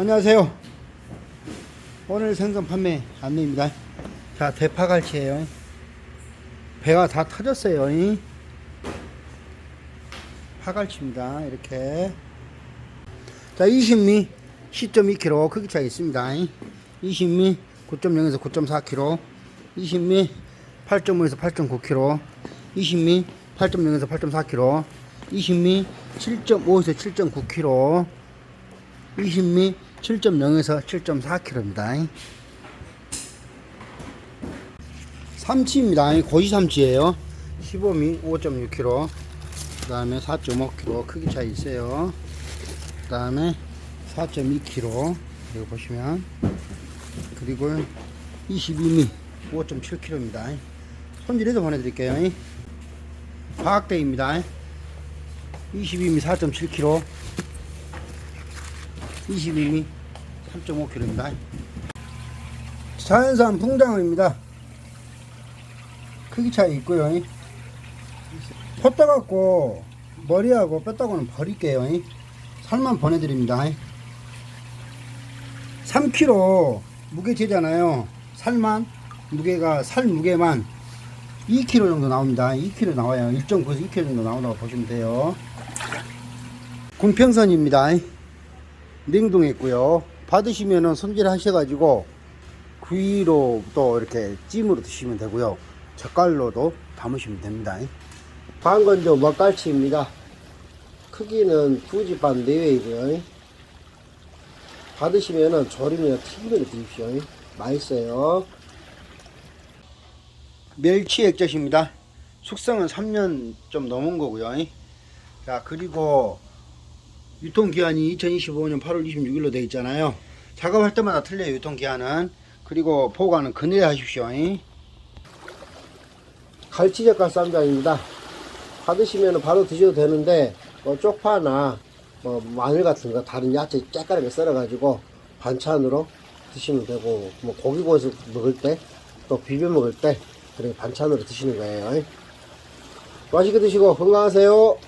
안녕하세요. 오늘 생선 판매 안내입니다. 자, 대파갈치예요. 배가 다 터졌어요. 이. 파갈치입니다. 이렇게. 자, 20미 10.2kg 크기 차이 있습니다. 20미 9.0에서 9.4kg, 20미 8.5에서 8.9kg, 20미 8.0에서 8.4kg, 20미 7.5에서 7.9kg, 20미 7.0에서 7.4kg입니다. 삼치입니다. 고시 삼치예요. 15미 5.6kg. 그 다음에 4.5kg 크기 차이 있어요. 그 다음에 4.2kg. 그리고 보시면 그리고 22미 5.7kg입니다. 손질해서 보내드릴게요. 과학대입니다. 22미 4.7kg. 22미 3.5kg입니다. 자연산 풍장어입니다. 크기 차이 있고요. 포 떠갖고 머리하고 뼈다고는 버릴게요. 살만 보내드립니다. 3kg 무게 재잖아요. 살만 무게가 살 무게만 2kg 정도 나옵니다. 2kg 나와요. 1.9에서 2kg 정도 나온다고 보시면 돼요. 궁평선입니다. 냉동했고요. 받으시면은 손질 하셔가지고 구이로 또 이렇게 찜으로 드시면 되고요. 젓갈로도 담으시면 됩니다. 방건조 먹갈치입니다. 크기는 두지반 내외이고요. 받으시면은 조림이나 튀김으로 드십시오. 맛있어요. 멸치 액젓입니다. 숙성은 3년 좀 넘은 거고요. 자, 그리고 유통기한이 2025년 8월 26일로 되어 있잖아요. 작업할 때마다 틀려요, 유통기한은. 그리고 보관은 그늘에 하십시오. 갈치젓갈 쌈장입니다. 받으시면 바로 드셔도 되는데 뭐 쪽파나 뭐 마늘 같은 거 다른 야채 쬐까맣게 썰어 가지고 반찬으로 드시면 되고 뭐 고기 구워서 먹을 때 또 비벼 먹을 때 그렇게 반찬으로 드시는 거예요. 맛있게 드시고 건강하세요.